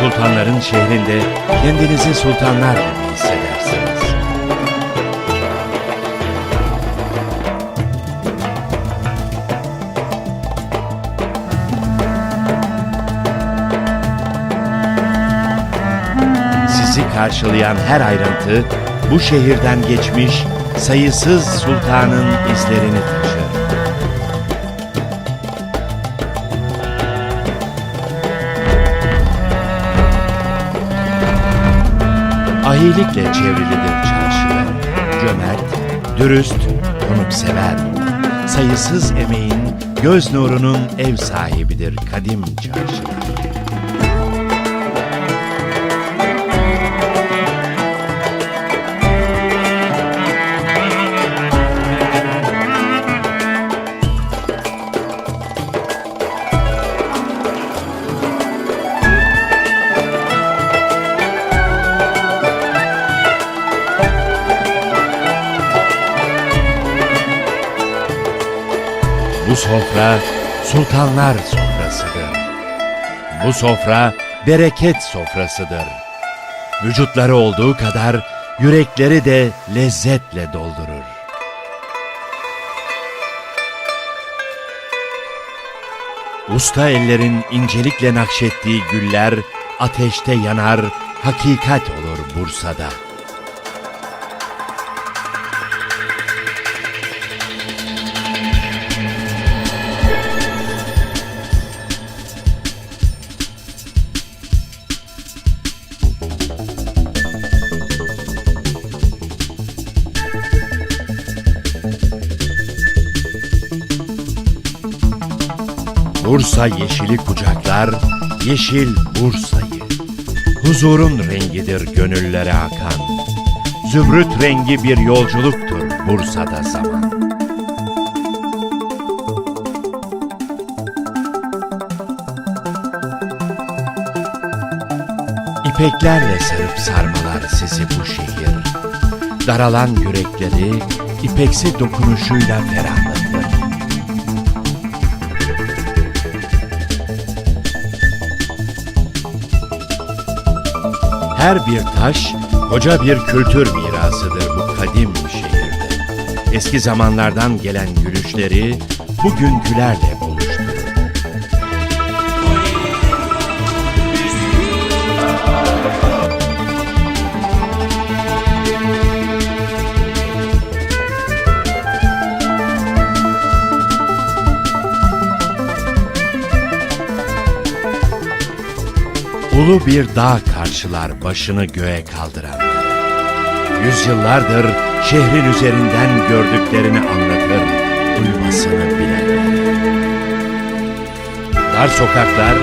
Sultanların şehrinde kendinizi sultanlar gibi hissedersiniz. Sizi karşılayan her ayrıntı bu şehirden geçmiş sayısız sultanın izlerini taşır. Ahilikle çevrilidir çarşılar. Cömert, dürüst, konuksever. Sayısız emeğin, göz nurunun ev sahibidir kadim çarşılar. Sofra sultanlar sofrasıdır. Bu sofra bereket sofrasıdır. Vücutları olduğu kadar yürekleri de lezzetle doldurur. Usta ellerin incelikle nakşettiği güller ateşte yanar, hakikat olur Bursa'da. Bursa yeşili kucaklar, yeşil Bursa'yı. Huzurun rengidir gönüllere akan. Zümrüt rengi bir yolculuktur Bursa'da zaman. İpeklerle sarıp sarmalar sizi bu şehir. Daralan yürekleri ipeksi dokunuşuyla ferahlatır. Her bir taş koca bir kültür mirasıdır bu kadim şehirde. Eski zamanlardan gelen gülüşleri bugünkülerle buluşturur. Ulu bir dağ karşılar başını göğe kaldıran. Yüzyıllardır şehrin üzerinden gördüklerini anlatır duymasını bilenler. Dar sokaklar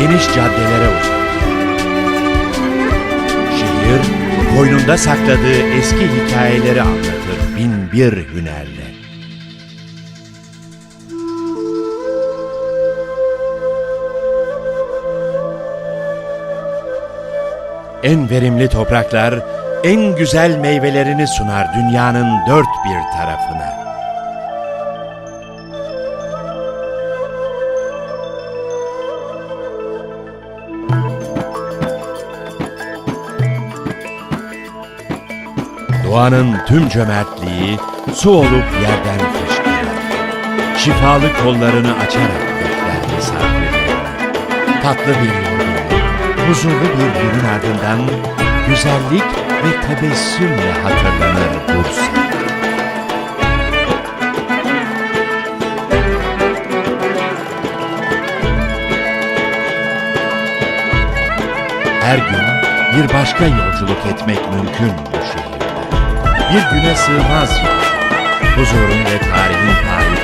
geniş caddelere uzanır. Şehir koynunda sakladığı eski hikayeleri anlatır bin bir hünerle. En verimli topraklar en güzel meyvelerini sunar dünyanın dört bir tarafına. Doğanın tüm cömertliği su olup yerden fışkırır. Şifalı kollarını açarak bekler misafirlerini. Tatlı bir yorgunluk, huzurlu bir günün ardından güzellik ve tebessümle hatırlanır Bursa. Her gün bir başka yolculuk etmek mümkün bu şehirde. Bir güne sığmaz yol. Huzurun ve tarihin payitahtında